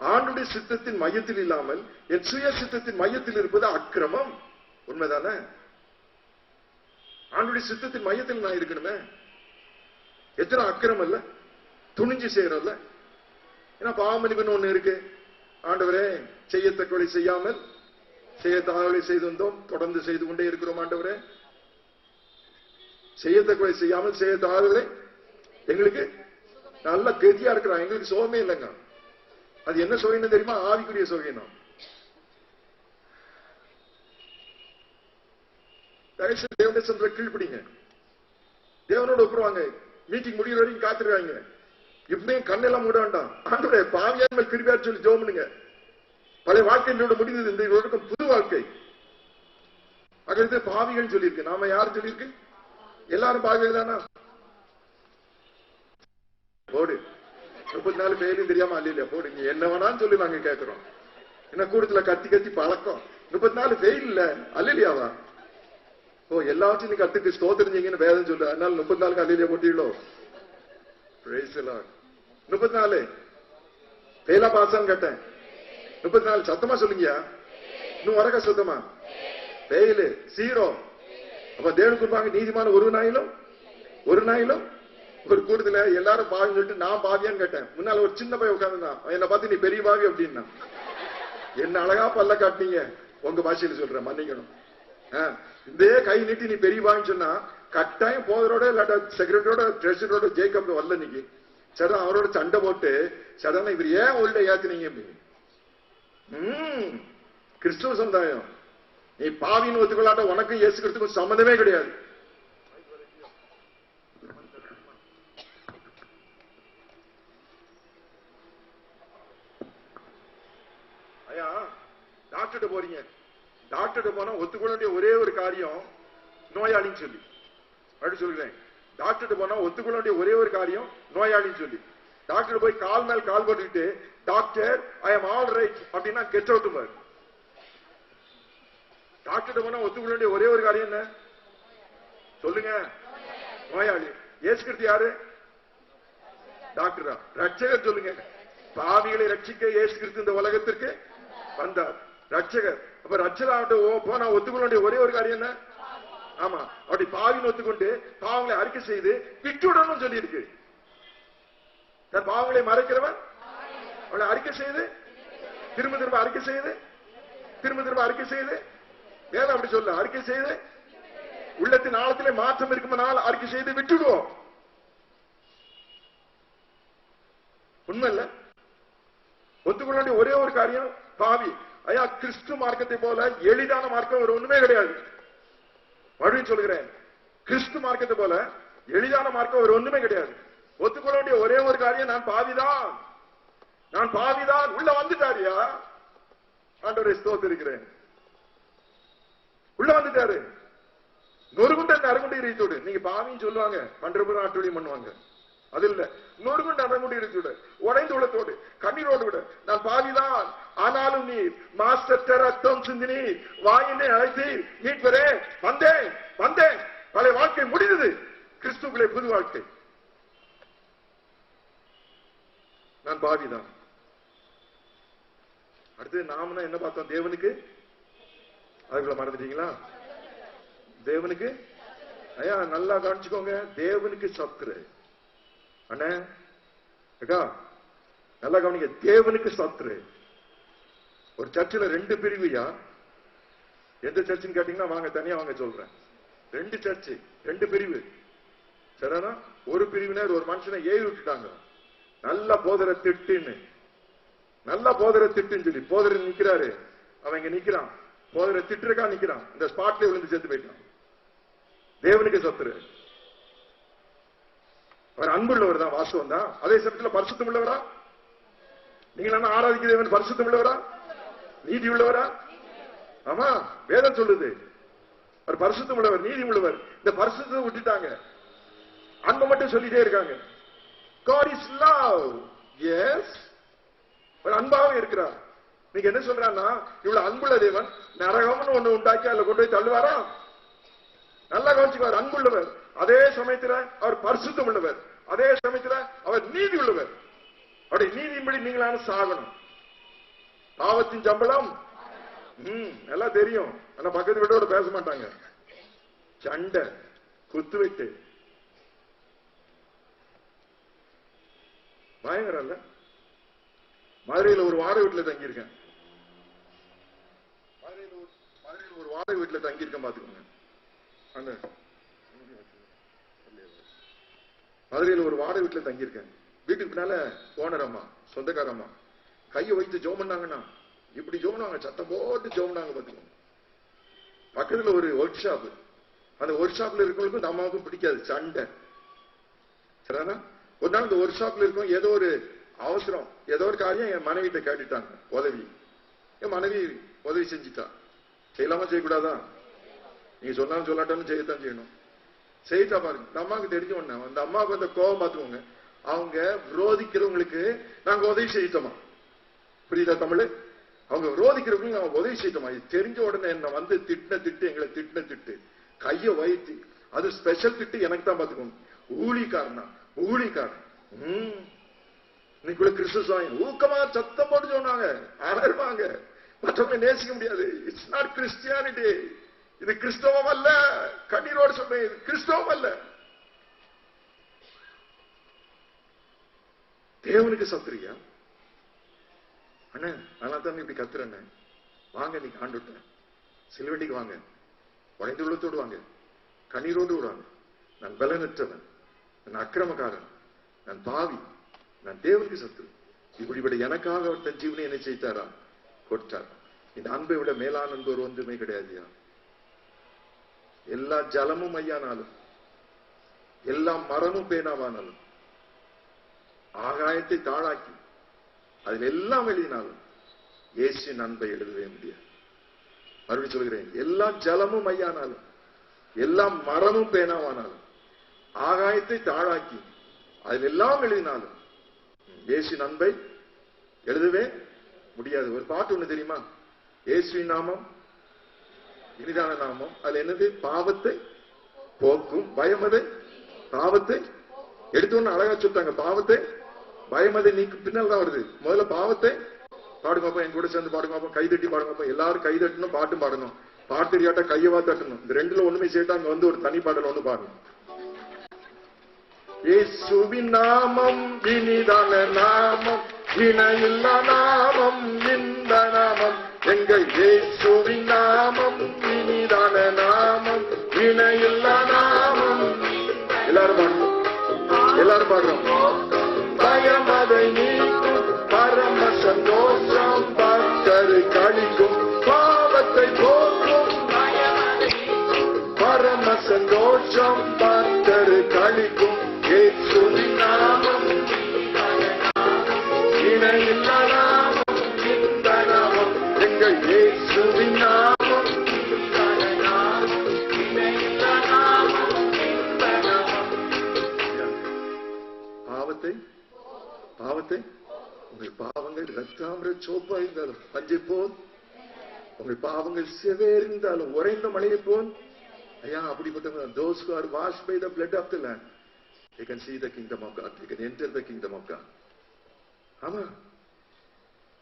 ஆண்டுடைய சித்தத்தின் மையத்தில் இல்லாமல் என் சுய சித்தத்தின் மையத்தில் இருப்பது அக்கிரமம். உண்மைதானே? ஆண்டுடைய சித்தத்தின் மையத்தில் நான் இருக்கணுமே? எத்தனை அக்கிரமம் இல்ல? துணிஞ்சு செய்யறோம்ல ஏன்னா பாவமளிப்புன்னு ஒண்ணு இருக்கு. ஆண்டவரே செய்யத்தக்கவளை செய்யாமல் செய்யத்தகவலை செய்து வந்தோம். தொடர்ந்து செய்து கொண்டே இருக்கிறோம் ஆண்டவரே. செய்யத்தக்கவலை செய்யாமல் செய்யத்தகவலை எங்களுக்கு நல்ல கதியா இருக்கிறான் எங்களுக்கு சோகமே இல்லைங்க. அது என்ன சுகைன்னு தெரியுமா? ஆவிக்குரிய சுகைனம் தயவுசெய்து தேவனுடைய சந்திர கீழ்பிடிங்க தேவனோட ஒப்புருவாங்க. மீட்டிங் முடிகிற வரைக்கும் காத்துருவாங்க எப்படியும் கண்ணெல்லாம் மூட வேண்டாம். ஆண்டோட பாவியான் மேல் கிருபியா சொல்லி ஜோம் பண்ணுங்க பழைய வாழ்க்கை என்னோட முடிந்தது. இந்த வருடம் புது வாழ்க்கை. அகிலிருந்து பாவிகள் சொல்லியிருக்கு. நாம யார் சொல்லியிருக்கு? எல்லாரும் பாவிகள் தானா? ஓடு முப்பத்தி நாலு பேரும் தெரியாம அல்ல போடு நீ என்ன வேணாலும் சொல்லி நாங்க கேட்கிறோம் என்ன கூடத்துல கத்தி கத்தி பழக்கம். முப்பத்தி நாலு ஃபெயில் இல்ல அல்லையாவா ஓ எல்லாத்தையும் நீ கத்துக்கு ஸ்தோத்திரிஞ்சீங்கன்னு வேதம் சொல்லு அதனால முப்பத்தி நாலுக்கு அல்லையில போட்டீங்களோ முப்பத்தி நாலு. ஃபெயிலா பாசான்னு கேட்டேன். முப்பத்தி நாலு சத்தமா சொல்லுங்கயா இன்னும் வரக்க சுத்தமா? Fail zero. அப்ப தேவனுக்கு கொடுப்பாங்க நீதிமான ஒரு நாயிலும் ஒரு நாயிலும் ஒரு கூட்டத்துல எல்லாரும் பாவின்னு சொல்லிட்டு நான் பாவியான்னு கேட்டேன். முன்னால ஒரு சின்ன பையன் உட்காந்துதான் என்னை பார்த்து நீ பெரிய பாவி அப்படின்னா. என்ன அழகா பல்ல காட்டினீங்க. உங்க பாஷையில சொல்றேன் மன்னிக்கணும். இதே கை நீட்டி நீ பெரிய பாவின்னு சொன்னா கட்டாயம் போதரோட இல்லாட்ட செக்ரட்டரியோட ட்ரெஷரோட ஜெயிக்கப் வரல இன்னைக்கு. சரி அவரோட சண்டை போட்டு சடனா இவர் ஏன் உள்ள ஏத்துனீங்க அப்படின்னு. உம் கிறிஸ்துவ சமுதாயம். நீ பாவின்னு ஒத்துக்கொள்ளாட்ட உனக்கும் இயேசுக்கிறதுக்கும் சம்மந்தமே கிடையாது ஐயா டாக்டர்கிட்ட போறீங்க. டாக்டர்கிட்ட போனா ஒத்துக்கொள்ள வேண்டிய ஒரே ஒரு காரியம் நோயாளின்னு சொல்லி. அப்படி சொல்றேன். டாக்டர்கிட்ட போனா ஒத்துக்கொள்ள வேண்டிய ஒரே ஒரு காரியம் நோயாளின்னு சொல்லி. டாக்டர் போய் கால் மேல் கால் போட்டுக்கிட்டு doctor I am all right அப்படின்னா கெட் அவுட் பாரு டாக்டர்கிட்ட போனா ஒத்துக்கொள்ள வேண்டிய ஒரே ஒரு காரியம் என்ன? சொல்லுங்க. நோயாளி. ஏசுகிறது யாரு? டாக்டரா? ரட்சகர் சொல்லுங்க. பாவிகளை ரட்சிக்க ஏசுகிறது இந்த உலகத்திற்கு வந்தார். ரட்சகர். அப்ப ரட்சகர் போனா ஒத்துக்கொள்ள வேண்டிய ஒரே ஒரு காரியம் என்ன? ஆமா. அப்படி பாவின்னு ஒத்துக்கொண்டு பாவங்களை அறிக்கை செய்து விட்டுடணும் சொல்லி இருக்கு தன் பாவங்களை மறைக்கிறவன்? அவளை அறிக்கை செய்து திரும்ப திரும்ப அறிக்கை செய்து திரும்ப திரும்ப அறிக்கை செய்து. வேதம் அப்படி சொல்ல அறிக்கை செய்து உள்ளத்தின் ஆழத்திலே மாற்றம் இருக்குமானால் அறிக்கை செய்து விட்டுடுவோம். உண்மை இல்ல ஒத்துக்கொள்ள வேண்டிய ஒரே ஒரு காரியம் பாவி. ஐயா கிறிஸ்து மார்க்கத்தை போல எளிதான மார்க்கம் ஒரு ஒண்ணுமே கிடையாது. மறுபடியும் சொல்கிறேன் கிறிஸ்து மார்க்கத்தை போல எளிதான மார்க்கம் ஒரு ஒண்ணுமே கிடையாது. ஒத்துக்கொள்ள வேண்டிய ஒரே ஒரு காரியம் நான் பாவிதான். நான் பாவிதான். உள்ள வந்துட்டாரியா ஆண்டவரை ஸ்தோத்திருக்கிறேன். உள்ள வந்துட்டாரு. நொறுகுண்ட நறுகுண்டி இறைத்தோடு நீங்க பாவின்னு சொல்லுவாங்க பண்றபுரம் ஆட்டோடியும் பண்ணுவாங்க. அது இல்ல நொறுகுண்ட நரகுண்டி இறைத்தோடு உடைந்து உள்ளத்தோடு கண்ணீரோடு விட. நான் பாவிதான். ஆனாலும் நீ மாஸ்டர் ரத்தம் சிந்தினி வாயினை அழைத்து மீட்பரே வந்தேன். வந்தேன். பழைய வாழ்க்கை முடிந்தது. கிறிஸ்துக்குள்ளே புது வாழ்க்கை. நான் பாவிதான். அடுத்து நாமனா என்ன பார்த்தோம்? தேவனுக்கு? அதுக்குள்ள மறந்துட்டீங்களா? தேவனுக்கு? ஐயா நல்லா காமிச்சுக்கோங்க தேவனுக்கு சத்துரு. அண்ணே அக்கா நல்லா கவனிங்க தேவனுக்கு சத்துரு ஒரு சர்ச்சில் ரெண்டு பிரிவுயா? எந்த சர்ச்சுன்னு கேட்டீங்கன்னா வாங்க தனியா வாங்க சொல்றேன். ரெண்டு சர்ச்சு ரெண்டு பிரிவு. சரினா ஒரு பிரிவினர் ஒரு மனுஷனை ஏறி விட்டுட்டாங்க. நல்ல போதர திட்டுன்னு. நல்ல போதர திட்டுன்னு சொல்லி போதர நிக்கிறாரு. அவன் இங்க நிக்கிறான். போதர திட்டுறக்கா நிக்கிறான். இந்த ஸ்பாட்ல விழுந்து சேர்த்து போயிட்டான். தேவனுக்கு சத்துரு அவர் அன்புள்ளவர் தான் வாஸ்தவம் தான். அதே சமயத்தில் பரிசுத்தம் உள்ளவரா? நீங்கள் என்ன ஆராதிக்க தேவன் பரிசுத்தம் உள்ளவரா? நீதி உள்ளவரா? ஆமா வேதம் சொல்லுது. அவர் பரிசுத்தம் உள்ளவர் நீதி உள்ளவர். இந்த பரிசுத்தத்தை விட்டுட்டாங்க. அன்பை மட்டும் சொல்லிட்டே இருக்காங்க. God is love. எஸ் ஒரு அன்பாவே இருக்கிறார். நீங்க என்ன சொல்றான்னா இவ்வளவு அன்புள்ள தேவன் நரகம்னு ஒண்ணு உண்டாக்கி அதுல கொண்டு போய் தள்ளுவாரா? நல்லா கவனிச்சுக்குவார் அன்புள்ளவர். அதே சமயத்துல அவர் பரிசுத்தம் உள்ளவர். அதே சமயத்துல அவர் நீதி உள்ளவர். அவருடைய நீதியின்படி நீங்களான சாகணும். பாவத்தின் சம்பளம்? ம் எல்லாம் தெரியும். ஆனா பக்கத்து வீட்டோட பேச மாட்டாங்க. சண்டை குத்து வெட்டு பயங்கரம் இல்ல? மதுரையில் ஒரு வாடகை வீட்டுல தங்கியிருக்கேன். மதுரையில் ஒரு ஒரு வாடகை வீட்டுல தங்கியிருக்கேன் பாத்துக்கோங்க அந்த மதுரையில் ஒரு வாடகை வீட்டில் தங்கியிருக்கேன். வீட்டுக்கு பின்னால ஓனர் அம்மா சொந்தக்கார அம்மா. கையை வைத்து ஜோம் பண்ணாங்கன்னா இப்படி ஜோம்னாங்க சத்தம் போட்டு ஜோம்னாங்க பார்த்துக்கோங்க. பக்கத்தில் ஒரு ஒர்க் ஷாப் அந்த ஒர்க் ஷாப்ல இருக்கவங்களுக்கும் இந்த அம்மாவுக்கும் பிடிக்காது சண்டை. சரிதானா? ஒரு நாள் இந்த ஒர்க் ஷாப்ல இருக்கும் ஏதோ ஒரு அவசரம் ஏதோ ஒரு காரியம் என் மனைவிட்ட கேட்டுட்டாங்க உதவி. என் மனைவி உதவி செஞ்சுட்டா. செய்யலாமா செய்யக்கூடாதா? நீங்க சொன்னாலும் சொல்லாட்டாலும் செய்யத்தான் செய்யணும். செய்தா பாருங்க. இந்த அம்மாவுக்கு தெரிஞ்ச உடனே அந்த அம்மாவுக்கு அந்த கோபம் பார்த்துக்கோங்க. அவங்க விரோதிக்கிறவங்களுக்கு நாங்க உதவி செய்யிட்டோமா? புரியுதா தமிழ்? அவங்க விரோதிக்கிறவங்களுக்கு நாங்க உதவி செய்யிட்டோமா? இது தெரிஞ்ச உடனே என்ன வந்து திட்டின திட்டு எங்களை திட்டின திட்டு. கைய வயிற்று அது ஸ்பெஷல் திட்டு எனக்கு தான் பார்த்துக்கோங்க. ஊழிக்காரனா? ஊழிக்காரன். ம். இன்னைக்குள்ள கிறிஸ்து சுவாமி ஊக்கமா சத்தம் போட்டு சொன்னாங்க. அலறுவாங்க. மற்றவங்க நேசிக்க முடியாது. இட்ஸ் நாட் கிறிஸ்டியானிட்டி இது கிறிஸ்தவம் அல்ல கண்ணீரோடு சொல்றேன் இது கிறிஸ்தவம் அல்ல தேவனுக்கு சத்துரியா? அண்ணன் நல்லா தான் இப்படி கத்துறேன் வாங்க நீ ஆண்டுட்டேன் சிலுவெட்டிக்கு வாங்க. உடைந்து உள்ளத்தோடு வாங்க. கண்ணீரோடு விடுவாங்க நான் பலனற்றவன். நான் அக்கிரமக்காரன். நான் பாவி. நான் தேவனுக்கு சத்து. இப்படிப்பட்ட எனக்காக அவர் தன் ஜீவனை என்ன செய்தாரா கொடுத்தார். இந்த அன்பை விட மேலான அன்பு ஒரு ஒன்றுமே கிடையாதுயா? எல்லா ஜலமும் ஐயானாலும் எல்லா மரமும் பேனாவானாலும் ஆகாயத்தை தாழாக்கி அதில் எல்லாம் எழுதினாலும் இயேசுவின் அன்பை எழுதவே முடியாது. மறுபடியும் சொல்கிறேன் எல்லா ஜலமும் ஐயானாலும் எல்லா மரமும் பேனாவானாலும் ஆகாயத்தை தாழாக்கி அதில் எல்லாம் எழுதினாலும் இயேசுவின் அன்பை எழுதவே முடியாது. ஒரு பாட்டு ஒண்ணு தெரியுமா? இயேசுவின் நாமம் இனிதான நாமம். அதுல என்னது? பாவத்தை போக்கும். பயமதை பாவத்தை? எடுத்தோன்னு அழகா சொல்லிட்டாங்க. பாவத்தை? பயமதை நீக்கு பின்னால் தான் வருது. முதல்ல பாவத்தை பாடுங்க பாப்பா என் கூட சேர்ந்து பாடுங்க பாப்பா கை தட்டி பாடுங்க பாப்பா எல்லாரும் கை தட்டணும் பாட்டும் பாடணும். பாட்டு தெரியாட்டா கையவா தட்டணும். இந்த ரெண்டுல ஒண்ணுமே சேர்த்து அங்க வந்து ஒரு தனி பாடல் ஒண்ணு பாடணும். இயேசுவின் நாமம் இனிதான நாமம் இணையில்லா நாமம் இந்த எங்கள் இயேசுவின் நாமம் இனிதான நாமம் இணையில்லா நாமம். எல்லாரும் பாடுறோம் எல்லாரும் பாடுறோம். பயம் அதை நீக்கும் பரம சந்தோஷம் பக்தரு கழிக்கும் பாவத்தை போக்கும். பரம சந்தோஷம் பக்தரு கழிக்கும். ரத்தாமிர சோப்பா இருந்தாலும் பஞ்சை போல் உங்கள் பாவங்கள் செவேறிருந்தாலும் உறைந்த மலையை போல். ஐயா அப்படிப்பட்ட those who wash by the blood of of the lamb they can see the kingdom of God they can enter the kingdom of God. ஆமா.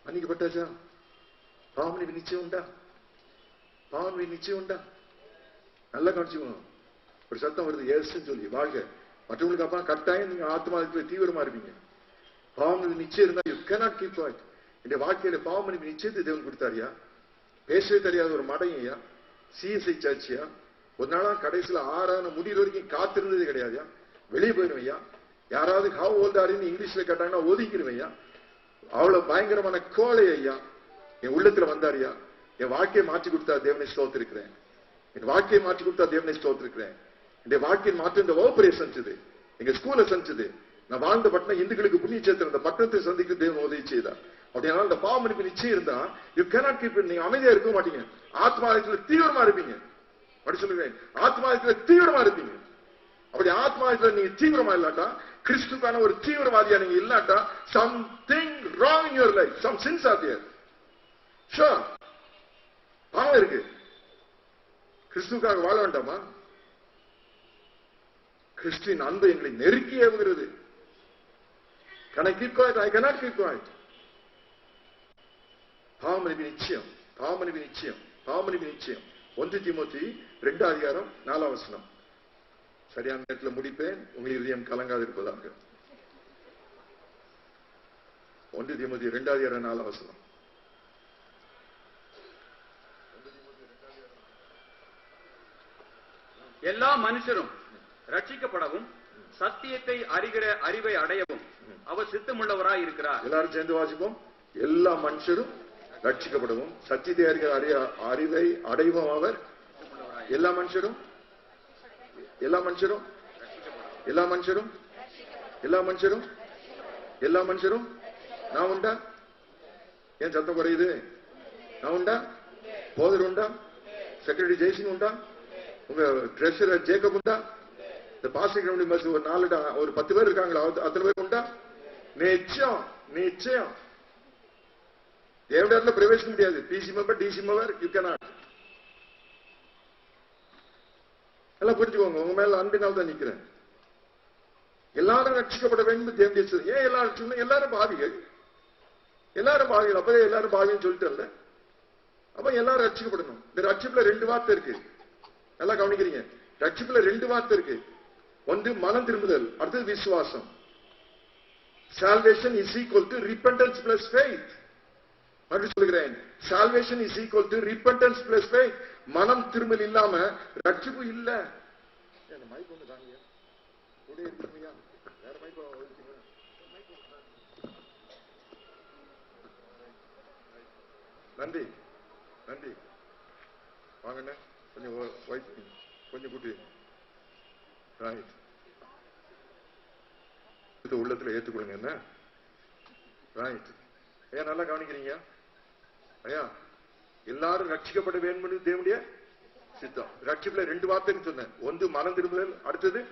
மன்னிக்கப்பட்டாச்சா? பாவமணி நிச்சயம் உண்டா? பாவமணி நிச்சயம் உண்டா? நல்லா கவனிச்சுக்கணும். ஒரு சத்தம் வருது ஏசுன்னு சொல்லி வாழ்க. மற்றவங்களுக்கு அப்பா கட்டாயம் நீங்க ஆத்மாவுக்கு தீவிரமா இருப்பீங்க. பாவமணி நிச்சயம் இருந்தா யூ கேனாட் கீப் வாய்ட் இந்த வாழ்க்கையில பாவமணி நிச்சயத்தை தேவன் கொடுத்தாரியா? பேசவே தெரியாத ஒரு மடையா சிஎஸ்ஐ சர்ச்சியா ஒரு நாளா கடைசியில ஆறான முடிகிற வரைக்கும் காத்திருந்ததே கிடையாதுயா? வெளியே போயிருவையா யாராவது ஹவ் ஓல்டாரின்னு இங்கிலீஷ்ல கேட்டாங்கன்னா ஒதுக்கிடுவையா அவ்வளவு பயங்கரமான கோழை ஐயா என் உள்ளத்துல வந்தாரியா? என் வாழ்க்கையை மாற்றி கொடுத்தா தேவனை ஸ்தோத்திருக்கிறேன். என் வாழ்க்கையை மாற்றி கொடுத்தா தேவனை ஸ்தோத்திருக்கிறேன். இந்த வாழ்க்கையை மாற்ற இந்த வகுப்பறையை செஞ்சது எங்க ஸ்கூலை செஞ்சது. நான் வாழ்ந்த பட்டணம் இந்துக்களுக்கு புண்ணிய சேர்த்து அந்த பட்டணத்தை சந்திக்க தேவன் உதவி செய்தார். அப்படின்னா இந்த பாவம் மன்னிப்பு நிச்சயம் இருந்தா யூ கேனாட் கீப் நீங்க அமைதியா இருக்க மாட்டீங்க. ஆத்மாதத்துல தீவிரமா இருப்பீங்க. அப்படி சொல்லுவேன். ஆத்மாதத்துல தீவிரமா இருப்பீங்க. அப்படி ஆத்மாதத்துல நீங்க தீவிரமா இல்லாட்டா கிறிஸ்துக்கான ஒரு தீவிரவாதியா நீங்க இல்லாட்டா something wrong in your life some sins are there sure பாவம் இருக்கு. கிறிஸ்துக்காக வாழ வேண்டாமா? கிறிஸ்டின் அன்பு எங்களை நெருக்கி ஏவுகிறது. Can I cannot keep I பாவமணிவு நிச்சயம். பாவமணிவு நிச்சயம். பாவமணிவு நிச்சயம். ஒன்று தீமோத்தி ரெண்டாம் அதிகாரம் நாலாம் வசனம். சரியான நேரத்தில் முடிப்பேன். உங்கள் இதயம் கலங்காதிருப்பதாக. ஒன்று தீமோத்தி ரெண்டாம் அதிகாரம் நாலாம் வசனம். எல்லா மனுஷரும் ரட்சிக்கப்படவும் சத்தியத்தை அறிகிற அறிவை அடையவும் அவர் சித்தமுள்ளவராய் இருக்கிறார் எல்லாரும் சேர்ந்து வாசிப்போம். எல்லா மனுஷரும் ரட்சிக்கப்படவும். சத்தியத்தை அறிகிற அறிய அறிவை அடைவோம் அவர். எல்லா மனுஷரும்? எல்லா மனுஷரும்? எல்லா மனுஷரும்? எல்லா மனுஷரும்? எல்லா மனுஷரும்? நான் உண்டா? ஏன் சத்தம் குறையுது? நான் உண்டா? போதர் உண்டா? செக்ரட்டரி ஜெய்சிங் உண்டா? உங்க ட்ரெஷரர் ஜேக்கப் உண்டா? இந்த பாசிங் பஸ் ஒரு நாலு ஒரு பத்து பேர் இருக்காங்களா? அத்தனை பேர் உண்டா? நிச்சயம் நிச்சயம். தேவனுடைய இடத்துல பிரவேசிக்க முடியாது. PC member DC member you cannot எல்லாம் புரிஞ்சுக்கோங்க. உங்க மேல அன்பினால் தான் நிக்கிறேன். எல்லாரும் ரட்சிக்கப்பட வேண்டும் தேவனுடைய ஏன் எல்லாரும் சொன்னா எல்லாரும் பாவிகள். எல்லாரும் பாவிகள். அப்பவே எல்லாரும் பாவின்னு சொல்லிட்டு அப்ப எல்லாரும் ரட்சிக்கப்படணும். இந்த ரட்சிப்புல ரெண்டு வார்த்தை இருக்கு. நல்லா கவனிக்கிறீங்க. ரட்சிப்புல ரெண்டு வார்த்தை இருக்கு. ஒன்று மனம் திரும்புதல். அடுத்தது விசுவாசம். Salvation is equal to repentance plus faith மறுபடியும் சொல்கிறேன் salvation is equal to repentance plus faith. மனம் திரும்பல் இல்லாம ரட்சிப்பு இல்ல. என்ன மைக் ஒன்று தாங்க கூட இருக்கீங்க வேற மைக் நன்றி. நன்றி. வாங்கண்ணே கொஞ்சம் ஒயிட் கொஞ்சம் கூட்டி ராயிட் இது உள்ளத்துல ஏத்துக்கொள்ளுங்க என்ன ராயிட் ஏன் நல்லா கவனிக்கிறீங்க. ஐயா எல்லாரும் ரட்சிக்கப்பட வேண்டும் தேவனுடைய சித்தம். ரட்சிப்புல ரெண்டு வார்த்தைன்னு சொன்னேன். ஒன்று மனம் திரும்புதல் அடுத்தது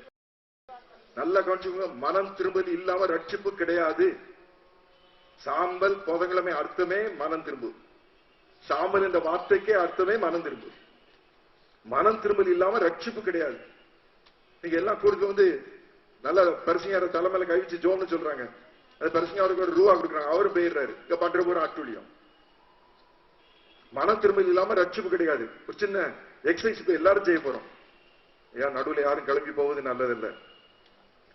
நல்லா கவனிச்சுக்கோங்க மனம் திரும்புதல் இல்லாம ரட்சிப்பு கிடையாது. சாம்பல் புதங்கிழமை அர்த்தமே மனம் திரும்பு. சாம்பல் என்ற வார்த்தைக்கே அர்த்தமே மனம் திரும்பு. மனம் திரும்பல் இல்லாம ரட்சிப்பு கிடையாது. நீங்க எல்லாம் கொடுக்க வந்து நல்ல பரிசுங்க தலைமையில கழிச்சு ஜோன்னு ஜோம்னு சொல்றாங்க. அது பரிசுங்காருக்கு ஒரு ரூபா கொடுக்குறாங்க. அவரும் போயிடுறாரு. இங்க பண்ற ஒரு அட்டுழியம் மனம் திரும்பல் இல்லாம ரட்சிப்பு கிடையாது. ஒரு சின்ன எக்ஸசைஸ் இப்ப எல்லாரும் செய்ய போறோம். ஏன் நடுவுல யாரும் கிளம்பி போவது நல்லதில்லை.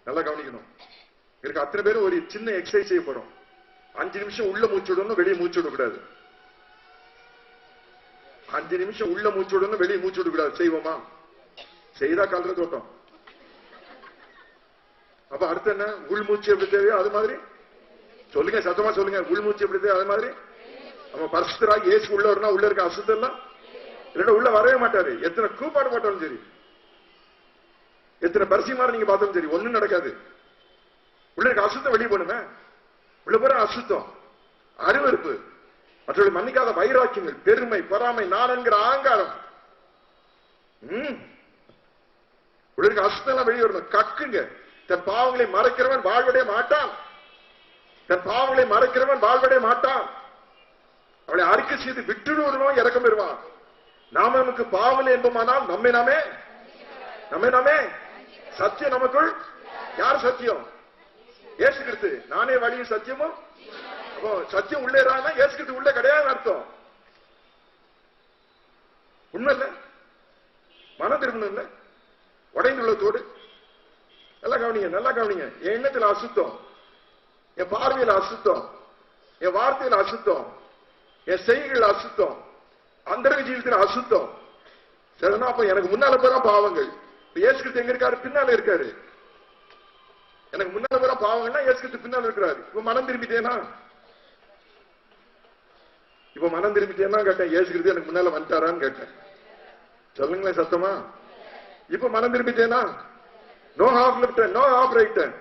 நல்லா கவனிக்கணும். எனக்கு அத்தனை பேரும் ஒரு சின்ன எக்ஸசைஸ் செய்ய போறோம். அஞ்சு நிமிஷம் உள்ள மூச்சு விடணும் வெளியே மூச்சு விடக்கூடாது அஞ்சு நிமிஷம் உள்ள மூச்சு விடணும் வெளியே மூச்சு விடக்கூடாது செய்வோமா? செய்தா கலர தோட்டம் அப்ப அடுத்து என்ன? உள் மூச்சு எப்படி தேவையோ அது மாதிரி. சொல்லுங்க சத்தமா சொல்லுங்க. உள் மூச்சு எப்படி தேவையோ அது மாதிரி. நம்ம பரிசுத்தராக ஏசு உள்ள வரணும் உள்ள இருக்க அசுத்தம் எல்லாம் இல்லைன்னா உள்ள வரவே மாட்டாரு. எத்தனை கூப்பாடு போட்டாலும் சரி. எத்தனை பரிசுமாறு நீங்க பார்த்தாலும் சரி. ஒண்ணும் நடக்காது. உள்ள இருக்க அசுத்தம் வெளியே போடுங்க உள்ள போற அசுத்தம். அருவருப்பு. மற்றவர்கள் மன்னிக்காத வைராக்கியங்கள் பெருமை பொறாமை நான் என்கிற ஆங்காரம் உள்ள இருக்க அசுத்தம் எல்லாம் வெளியே வரணும். கக்குங்க. தன் பாவங்களை மறைக்கிறவன் வாழ்வடைய மாட்டான். தன் பாவங்களை மறைக்கிறவன் வாழ்வடைய மாட்டான். அவளை அறிக்கை செய்து விட்டுடுவதனோ இறக்கம் பெறுவான் நாம நமக்கு பாவம் என்பமானால் நம்மை நாமே? நம்மை நாமே? சத்தியம் நமக்குள்? யார் சத்தியம்? ஏசு கிறிஸ்து. நானே வழியும் சத்தியமும்? அப்போ சத்தியம் உள்ளே இருந்தா ஏசு கிறிஸ்து உள்ளே கிடையாது அர்த்தம். உண்மை இல்ல. மன திருமணம் இல்ல. உடைந்துள்ளத்தோடு நல்லா கவனிங்க நல்லா கவனிங்க. என் எண்ணத்துல அசுத்தம். என் பார்வையில அசுத்தம். என் வார்த்தையில அசுத்தம். என் செய்கைகள் அசுத்தம். அந்தரங்க ஜீவிதத்தில் அசுத்தம். சரினா அப்ப எனக்கு முன்னால போறா பாவங்கள். இப்ப இயேசு கிறிஸ்து எங்க இருக்காரு? பின்னால இருக்காரு. எனக்கு முன்னால போற பாவங்கள்னா இயேசு கிறிஸ்து பின்னால இருக்கிறாரு. இப்ப மனம் திரும்பிட்டேனா? இப்ப மனம் திரும்பிட்டேன்னா கேட்டேன். இயேசு கிறிஸ்து எனக்கு முன்னால வந்துட்டாரான்னு கேட்டேன். சொல்லுங்களேன் சத்தமா? இப்ப மனம் திரும்பிட்டேனா? No half left no half right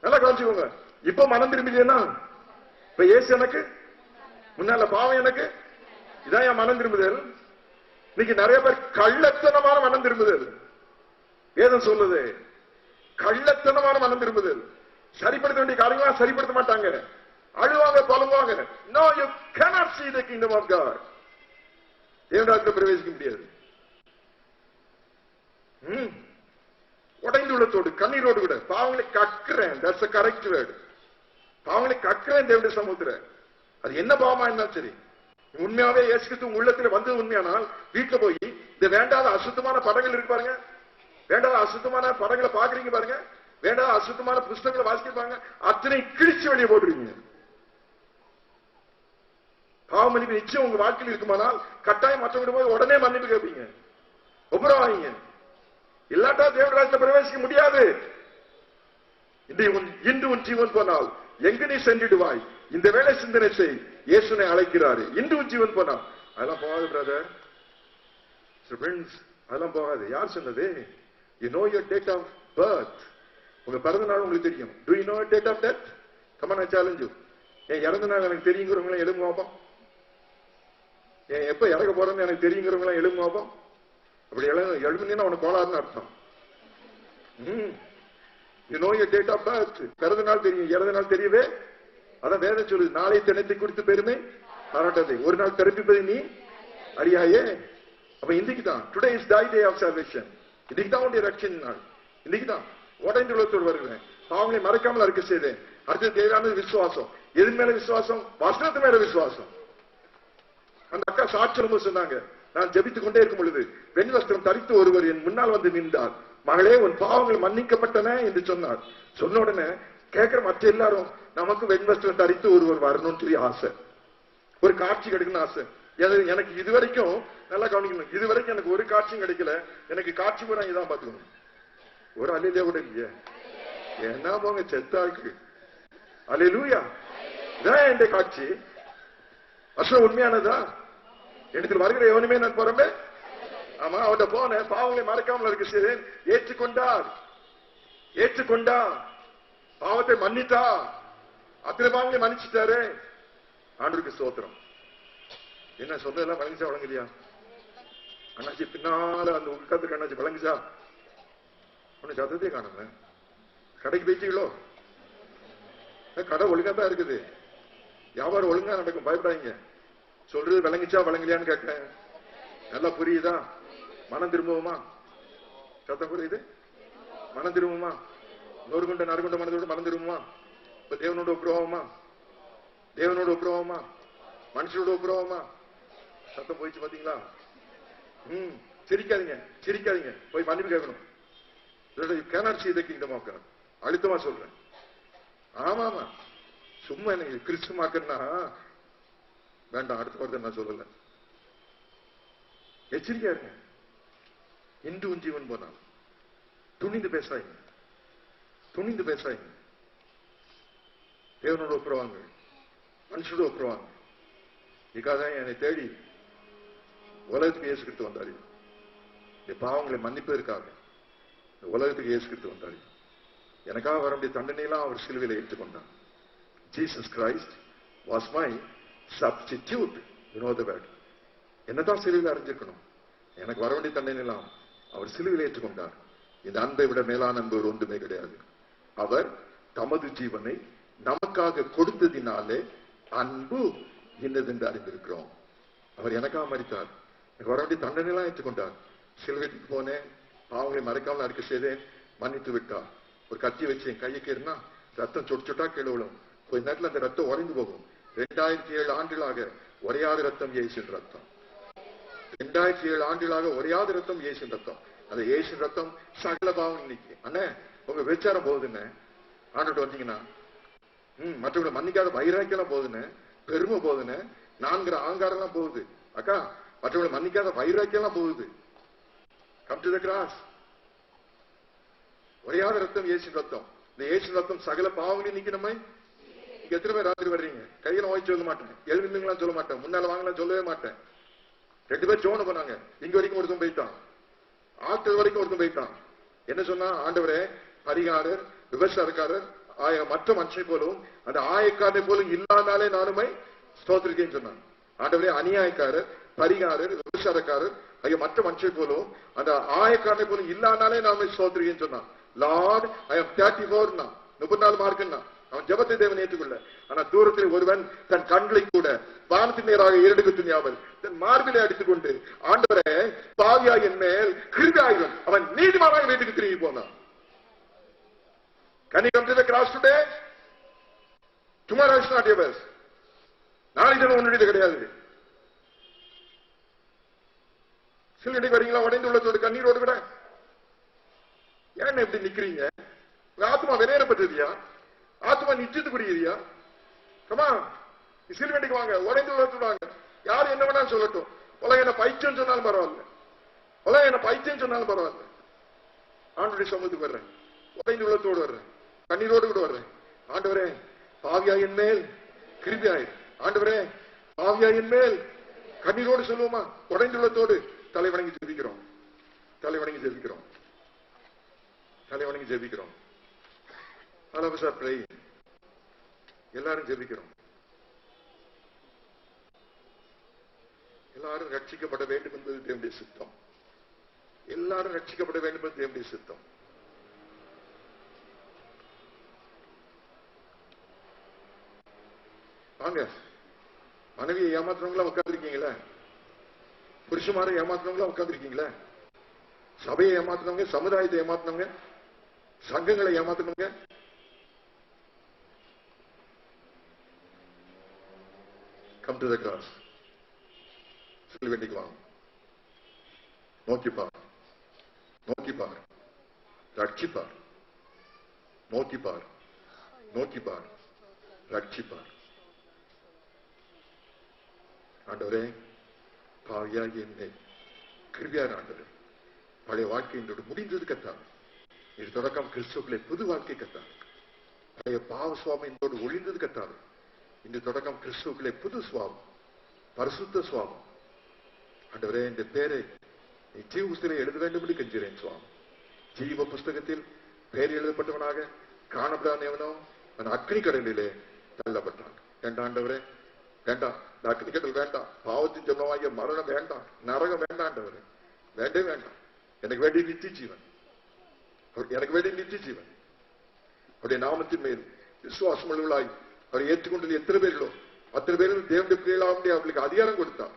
நல்லா கவனிச்சுக்கோங்க. இப்ப மனம் திரும்பிட்டேனா? இப்ப இயேசு எனக்கு முன்னால பாவம் எனக்கு? இதான் என் மனம் திரும்புதல். இன்னைக்கு நிறைய பேர் கள்ளத்தனமான மனம் திரும்புதல். வேதம் சொல்லுது கள்ளத்தனமான மனம் திரும்புதல். சரிப்படுத்த வேண்டிய காரியங்களா சரிப்படுத்த மாட்டாங்க. அழுவாங்க புலம்புவாங்க. No you cannot see the kingdom of God தேவனாக்க பிரவேசிக்க முடியாது. உடைந்து உள்ளத்தோடு கண்ணீரோடு விட. பாவங்களை கக்குறேன். தட்ஸ் கரெக்ட் வேர்டு பாவங்களை கக்குறேன் தேவடைய சமுத்திர அது என்ன பாவமா இருந்தாலும் சரி. உண்மையாவே இயேசு கிறிஸ்து உங்க உள்ளத்துல வந்தது உண்மையானால் வீட்டுல போய் இந்த வேண்டாத அசுத்தமான படங்கள் இருக்கு பாருங்க. வேண்டாத அசுத்தமான படங்களை பாக்குறீங்க பாருங்க. வேண்டாத அசுத்தமான புஸ்தகங்களை வாசிக்கிறாங்க அத்தனை கிழிச்சு வெளியே போட்டுருக்கீங்க பாவ மன்னிப்பு நிச்சயம் உங்க வாழ்க்கையில் இருக்குமானால் கட்டாயம் மற்றவங்க போய் உடனே மன்னிப்பு கேட்பீங்க. ஒப்புரவாங்க இல்லாட்டா தேவராஜ்ல பிரவேசிக்க முடியாது. இன்று உன் இன்று உன் ஜீவன் போனால் எங்க நீ சென்றிடுவாய்? இந்த வேலை சிந்தனை செய். இயேசுனை அழைக்கிறாரு. இன்று ஜீவன் போனா அதெல்லாம் போகாது பிரதர் அதெல்லாம் போகாது. யார் சொன்னது? You know your date of birth உங்க பிறந்த நாள் உங்களுக்கு தெரியும். Do you know date of death come on I challenge என் இறந்த நாள் எனக்கு தெரியுங்கிறவங்களாம் எழுங்க பார்ப்போம் என் எப்ப இறக்க போறேன்னு எனக்கு தெரியுங்கிறவங்களாம் எழுங்க பார்ப்போம் அப்படி எழு எழுதுனீங்கன்னா உனக்கு கோளாறுன்னு அர்த்தம். ம். You know your date of birth பிறந்த நாள் தெரியும். இறந்த நாள் தெரியவே? அதான் வேதம் சொல்லுது. நாளை தினத்தை குறித்து பெருமை பாராட்டதை. ஒரு நாள் பிறப்பிப்பது நீ அறியாயே? அப்ப இன்னைக்கு தான். Today is the day of salvation இன்னைக்கு தான் உடைய ரட்சன் நாள். இன்னைக்கு தான். உடைந்து உலகத்தோடு வருகிறேன் பாவங்களை மறக்காமல் இருக்க செய்தேன் அடுத்து தேவையானது விசுவாசம். எது மேல விசுவாசம்? வசனத்து மேல விசுவாசம். அந்த அக்கா சாட்சியம் சொன்னாங்க நான் ஜெபித்துக் கொண்டே இருக்கும் பொழுது வெண் வஸ்திரம் தரித்து ஒருவர் என் முன்னால் வந்து நின்றார். மகளே உன் பாவங்கள் மன்னிக்கப்பட்டன என்று சொன்னார். சொன்ன உடனே கேட்கிற மற்ற எல்லாரும் நமக்கு வெண்வஸ்திரம் தரித்து ஒருவர் வரணும்னு சொல்லி ஆசை. ஒரு காட்சி கிடைக்கணும்னு ஆசை. எனக்கு எனக்கு இதுவரைக்கும் நல்லா கவனிக்கணும். இதுவரைக்கும் எனக்கு ஒரு காட்சியும் கிடைக்கல. எனக்கு காட்சி பூரா இதான் பாத்துக்கணும் ஒரு அலையிலே கூட இல்லையே. என்ன போங்க செத்தாக்கு அலையிலூயா. இதான் என் காட்சி. அசல் உண்மையானதா? எனக்கு வருகிற எவனுமே நான் போறமே ஆமா அவன் போன பாவங்களை மறக்காமல் இருக்க செய்தேன். ஏற்றுக்கொண்டார் ஏற்றுக்கொண்டார் பாவத்தை மன்னித்தா அத்தனை பாவங்களை மன்னிச்சுட்டாரு. ஆண்டுக்கு சோத்திரம் என்ன சொன்னதெல்லாம் வழங்கிச்சா வழங்கலையா? அண்ணாச்சி பின்னால அந்த உட்காந்து அண்ணாச்சி வழங்குச்சா? ஒண்ணு சத்தத்தையே காணுங்க கடைக்கு போயிட்டீங்களோ? கடை ஒழுங்கா தான் இருக்குது. வியாபாரம் ஒழுங்கா நடக்கும். பயப்படாதீங்க. சொல்றது விளங்குச்சா விளங்கலையான்னு கேட்டேன் நல்லா புரியுதா? மனம் திரும்புவோமா? சத்தம் புரியுது மனம் திரும்புமா நொறுகுண்ட நறுகுண்ட மனதோடு மனம் திரும்புமா இப்ப தேவனோட ஒப்புரவாமா தேவனோட ஒப்புரவாமா மனுஷனோட ஒப்புரவாமா சத்தம் போயிடுச்சு பாத்தீங்களா? ம் சிரிக்காதீங்க சிரிக்காதீங்க. போய் மன்னிப்பு கேட்கணும். கேனாட் see the அழுத்தமா சொல்றேன். ஆமா ஆமா சும்மா எனக்கு கிறிஸ்துமாக்குன்னா வேண்டாம் அடுத்த வார்த்தை நான் சொல்லல. எச்சரிக்கையா இருங்க. இன்று உன் ஜீவன் போனால் துணிந்து பேசாதீங்க. துணிந்து பேசாதீங்க. தேவனோட ஒப்புறவாங்க மனுஷனோட ஒப்புறவாங்க இதுக்காக என்னை தேடி உலகத்துக்கு ஏசுக்கிட்டு வந்தாரு. என் பாவங்களை மன்னிப்பதற்காக இந்த உலகத்துக்கு ஏசுக்கிட்டு வந்தாரு. எனக்காக வர வேண்டிய தண்டனையெல்லாம் அவர் சிலுவையில் ஏற்றுக்கொண்டார். Jesus Christ was my substitute வினோத பேட் த என்னதான் சிலுவையில் அறிஞ்சிருக்கணும். எனக்கு வர வேண்டிய தண்டனை எல்லாம் அவர் சிலுவில் ஏற்றுக்கொண்டார். இந்த அன்பை விட மேலான அன்பு ஒன்றுமே கிடையாது. அவர் தமது ஜீவனை நமக்காக கொடுத்ததினாலே அன்பு இன்னதென்று அறிந்திருக்கிறோம். அவர் எனக்காக மறித்தார் எனக்கு வர வேண்டிய தண்டனை ஏற்றுக்கொண்டார். சிலுவைக்கு போனேன் பாவங்களை மறைக்காமல் அறிக்கை செய்தேன் மன்னித்து விட்டார். ஒரு கத்தி வச்சு என் கையை கேறுனா ரத்தம் சொட்டு சொட்டா கீழே விழும். கொஞ்ச நேரத்தில் அந்த ரத்தம் உறைந்து போகும். ரெண்டாயிரத்தி ஏழு ஆண்டுகளாக உரையாத ரத்தம் இயேசின் ரத்தம். ரெண்டாயிரத்தி ஏழு ஆண்டுகளாக ஒரையாத ரத்தம் ஏசின் ரத்தம். அந்த ஏசின் ரத்தம் சகல பாவம் இன்னைக்கு. அண்ணே உங்க விச்சாரம் போகுதுன்னு ஆண்டுட்டு வந்தீங்கன்னா ம் மற்றவங்களை மன்னிக்காத வைராக்கியம் போகுதுன்னு பெருமை போகுதுன்னு நான்கிற ஆங்காரம் எல்லாம் போகுது. அக்கா மற்றவங்களை மன்னிக்காத வைராக்கியெல்லாம் போகுது. கம் டு த கிராஸ் ஒரையாத ரத்தம் இயேசு ரத்தம். இந்த இயேசு ரத்தம் சகல பாவங்களையும் நீக்கி நம்மை எத்தனை பேர் ராத்திரி வர்றீங்க? கையில ஓய் சொல்ல மாட்டேன். எழுந்துங்களாம் சொல்ல மாட்டேன். முன்னால வாங்கலாம் சொல்லவே மாட்டேன். ரெண்டு பேர் ஜோன போனாங்க. இங்க வரைக்கும் ஒருத்தன் போயிட்டான். ஆட்கள் வரைக்கும் ஒருத்தன் போயிட்டான். என்ன சொன்னா ஆண்டவரே பரிகாரர் விவசாயக்காரர் ஆய மற்ற மனுஷனை போலும் அந்த ஆயக்காரனை போலும் இல்லாதாலே நானுமே ஸ்தோத்திரிக்கேன்னு சொன்னான். ஆண்டவரே அநியாயக்காரர் பரிகாரர் விவசாயக்காரர் ஐயோ மற்ற மனுஷனை போலும் அந்த ஆயக்காரனை போலும் இல்லாதாலே நானுமை ஸ்தோத்திரிக்கேன்னு சொன்னான். Lord I am thirty four முப்பத்தி நாலு மார்க்குன்னா. அவன் ஜெபத்தை தேவன் ஏற்றுக்கொள்ள. ஆனா தூரத்தில் ஒருவன் தன் கண்களை கூட வானத்தின் நேராக ஏறெடுக்க துணியாமல் தன் மார்பிலை அடித்துக்கொண்டு ஆண்டவரே பாவியா என் மேல் கிருதாயுதம் அவன் நீதிமானாக வீட்டுக்கு திரும்பி போனான். Can you cross to the cross today? Tomorrow is not நாளை தினம் உன்னுடையது கிடையாது. சிலடி வரீங்களா? உடைந்து உள்ளத்தோடு கண்ணீரோடு விட ஏன் இப்படி நிக்கிறீங்க? ஆத்மா வினையப்பட்டதுயா ஆத்மா நிச்சயத்துக்குரியதுயா கமா சிறுவண்டிக்கு வாங்க. உடைந்து உள்ளத்தோடு யார் என்ன வேணாலும் சொல்லட்டும். உலக என்ன பைத்தியம் சொன்னாலும் பரவாயில்ல. உலக என்ன பைத்தியம் சொன்னாலும் பரவாயில்ல. ஆண்டுடைய சமூகத்துக்கு வர்றேன். உடைந்து உள்ளத்தோடு வர்றேன். கண்ணீரோடு கூட வர்றேன். ஆண்டவரே பாவியாயின் மேல் கிருபியாயிரு ஆண்டவரே பாவியாயின் மேல் கண்ணீரோடு சொல்லுவோமா? உடைந்துள்ளத்தோடு தலை வணங்கி ஜெபிக்கிறோம். தலை வணங்கி ஜெபிக்கிறோம். தலை வணங்கி எல்லாரும் ஜெபிக்கிறோம். எல்லாரும் ரட்சிக்கப்பட வேண்டும் என்பது தேவனுடைய சித்தம். எல்லாரும் ரட்சிக்கப்பட வேண்டும் என்பது தேவனுடைய சித்தம். வாங்க. மனைவியை ஏமாத்துறவங்களா உட்காந்துருக்கீங்களா புருஷமாரை ஏமாத்துறவங்களா உட்காந்துருக்கீங்களா சபையை ஏமாத்துனவங்க சமுதாயத்தை ஏமாத்துனவங்க சங்கங்களை ஏமாத்துனவங்க கம் டு த கிராஸ் சொல்லி வேண்டிக்கலாம் வாங்க நோக்கி பார் நோக்கி பார் ரட்சிப்பார் நோக்கி பார் நோக்கி பார் ரட்சிப்பார் ஆண்டவரே பாவியாகி என்னை. கிருவியார் ஆண்டவரே. பழைய வாழ்க்கை என்னோட முடிந்தது கத்தார் இது தொடக்கம் கிறிஸ்துக்களை புது வாழ்க்கை கத்தார் பழைய பாவ சுவாமி என்னோடு ஒளிந்தது கத்தார் இந்த தொடக்கம் கிறிஸ்துக்களை புது சுவாமம் பரிசுத்த சுவாமம் ஆண்டவரே இந்த பேரை நீ ஜீவ புஸ்தகம் எழுத வேண்டும் என்று கெஞ்சுகிறேன் சுவாமி. ஜீவ புஸ்தகத்தில் பெயர் எழுதப்பட்டவனாக காணப்படாதவனோ அந்த அக்னி கடலிலே தள்ளப்பட்டான். வேண்டாம் ஆண்டவரே? வேண்டாம் இந்த அக்னி கடல் வேண்டாம் பாவத்தின் ஜபமாகிய மரணம் வேண்டாம் நரகம் வேண்டாம் ஆண்டவரே. வேண்டே வேண்டாம். எனக்கு வேண்டிய நித்திய ஜீவன். எனக்கு வேண்டிய நித்திய ஜீவன். அவருடைய நாமத்தின் மேல் விசுவாசம் உள்ளவளாய் அவர் ஏற்றுக்கொண்டது எத்தனை பேர்களோ அத்தனை பேரும் தேவனுடைய பிள்ளைகளாக அவர்களுக்கு அதிகாரம் கொடுத்தார்.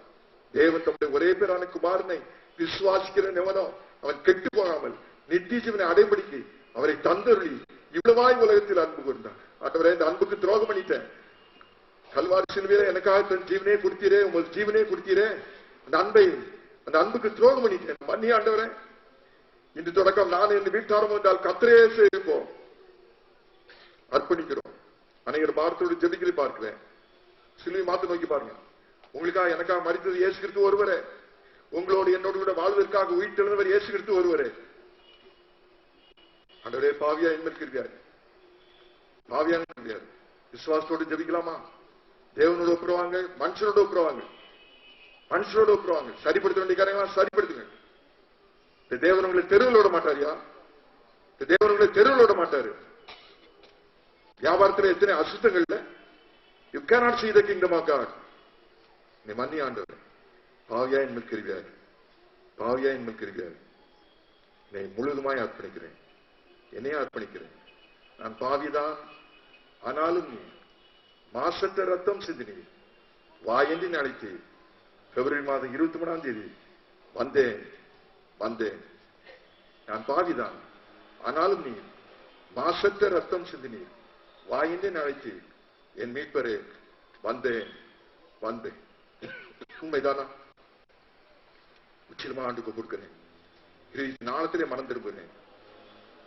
தேவன் தம்முடைய ஒரே பேரான குமாரனை விசுவாசிக்கிற நிவனம் அவன் கெட்டு போகாமல் நித்திய ஜீவனை அடைபடிக்கு அவரை தந்தருளி இவ்வளவாய் உலகத்தில் அன்பு கொண்டார் ஆண்டவரே இந்த அன்புக்கு துரோகம் பண்ணிட்டேன் கல்வாரி சிலுவையில எனக்காக தன் ஜீவனே கொடுத்தீரே உங்கள் ஜீவனே கொடுத்தீரே. அந்த அன்பை அந்த அன்புக்கு துரோகம் பண்ணிட்டேன் மன்னி ஆண்டவரே. இன்று தொடக்கம் நான் என் வீட்டாரம் என்றால் கத்திரையே செய்வோம் அர்ப்பணிக்கிறோம். அனைவர் பாரத்தோடு ஜெபிக்கிறி பார்க்கிறேன். சிலுவை மாத்து நோக்கி பாருங்க. உங்களுக்காக எனக்காக மறித்தது இயேசு கிறிஸ்து ஒருவரே. உங்களோடு என்னோடு கூட வாழ்வதற்காக உயிர்த்தெழுந்தவர் இயேசு கிறிஸ்து ஒருவரே. ஆண்டவரே பாவியா என்பது இருக்கிறார் விசுவாசத்தோடு ஜெபிக்கலாமா? தேவனோட ஒப்புறவாங்க மனுஷனோட ஒப்புறவாங்க மனுஷனோட ஒப்புறவாங்க சரிப்படுத்த வேண்டிய காரியங்களா சரிப்படுத்துங்க. இந்த தேவன் உங்களை தெருவில் விட மாட்டாரியா இந்த தேவன் உங்களை தெருவில் விட மாட்டாரு. வியாபாரத்துல எத்தனை அசுத்தங்கள்ல? You cannot see the kingdom of God நீ மன்னி ஆண்டவர். பாவியா என்மல் கிருவியார் பாவியா என்மல் கிருவியார் நீ முழுதுமாய் அர்ப்பணிக்கிறேன். என்னையே அர்ப்பணிக்கிறேன். நான் பாவிதான். ஆனாலும் நீ மாசற்ற ரத்தம் சிந்தினி வாயென்றி அழைத்தீர் பிப்ரவரி மாதம் இருபத்தி மூணாம் தேதி வந்தேன். வந்தேன். நான் பாவிதான். ஆனாலும் நீ மாசத்த ரத்தம் சிந்தினீர். வாயின்றி அழைத்தீர் என் மீட்பரே வந்தேன் வந்தேன் உண்மைதானா? உச்சிரமா ஆண்டுக்கு கொடுக்கிறேன். இறுதி நாளத்திலே மனம் திரும்புகிறேன்.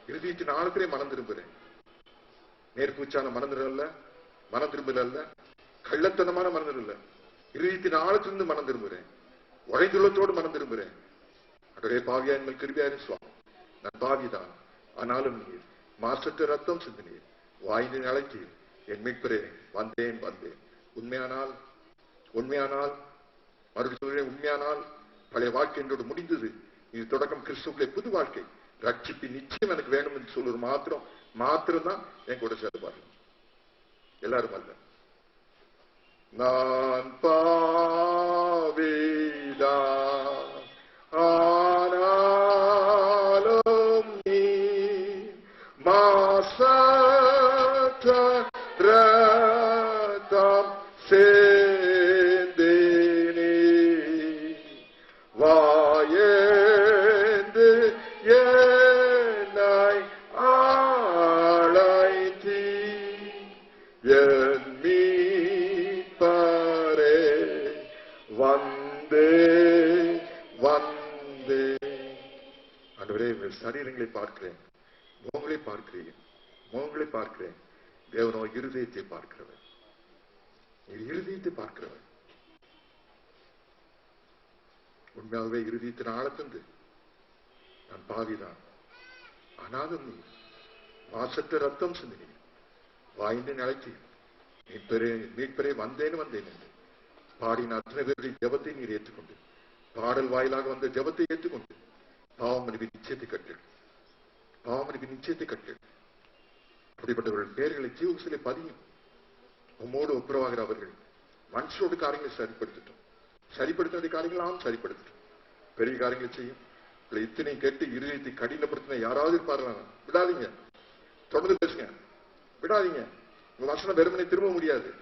இறுதி நாளத்திலே மனம் திரும்புகிறேன். நேர்பூச்சான மனம் திரும்பல மனம் திரும்பல கள்ளத்தனமான மனம் இல்ல இறுதி நாளத்திலிருந்து மனம் திரும்புகிறேன். உழைந்துள்ளத்தோடு மனம் திரும்புகிறேன். அடைய பாவியா எங்கள் கிருபியாரின் சுவாமி. நான் பாவிதான். ஆனாலும் நீர் மாசற்ற ரத்தம் சிந்தினீர். வாயினை அழைத்து என் மீட்பரே வந்தேன் வந்தேன். உண்மையானால் உண்மையானால் மறுபடியும் சொல்கிறேன் உண்மையானால் பழைய வாழ்க்கை என்றோடு முடிந்தது. இது தொடக்கம் கிறிஸ்துக்குள்ளே புது வாழ்க்கை. ரட்சிப்பு நிச்சயம் எனக்கு வேணும் என்று சொல்வது மாத்திரம் மாத்திரம் தான் என் கூட சேர்ப்பாரு எல்லாரும் அல்ல. நான் பாவே முகங்களை பார்க்கிறேன் முகங்களை பார்க்கிறேன். தேவனோ இருதயத்தை பார்க்கிறவர். இருதயத்தை பார்க்கிறவர். உண்மையாகவே இருதயத்தின் ஆழத்தந்து நான் பாவிதான். அனாதம் நீ மாசற்ற ரத்தம் சிந்தினீர் வாய்ந்து நிலைத்தீர். மீட்பரே மீட்பரே வந்தேன் வந்தேன் என்று. பாடின அத்தனை பேருடைய ஜெபத்தை நீர் ஏற்றுக்கொண்டு. பாடல் வாயிலாக வந்த ஜெபத்தை ஏற்றுக்கொண்டு. பாவமணிவி நிச்சயத்தை கட்டு பாவமணிவி நிச்சயத்தை கட்டு. அப்படிப்பட்டவர்கள் பேர்களை ஜீவசிலே பதியும். உம்மோடு ஒப்புரவாகிற அவர்கள் மனுஷரோடு காரியங்களை சரிப்படுத்தட்டும். சரிப்படுத்த வேண்டிய காரியங்கள் நாம் சரிப்படுத்தட்டும். பெரிய காரியங்களை செய்யும். இத்தனை கேட்டு இருதயத்தை கடினப்படுத்தின யாராவது இருப்பார்களா? விடாதீங்க. தொடர்ந்து பேசுங்க. விடாதீங்க. உங்க வசனம் வெறுமனை திரும்ப முடியாது.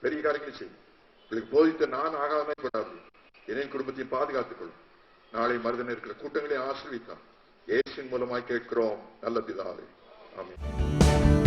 பெரிய காரியங்களை செய்யும். உங்களுக்கு போதித்த நான் ஆகாதமே விடாது என் குடும்பத்தை பாதுகாத்துக் கொள்ளும் நாளை மருதன இருக்கிற கூட்டங்களை ஆசிர்வித்தான். இயேசின் மூலமாய் கேட்கிறோம். நல்ல பிதாவே. ஆமென்.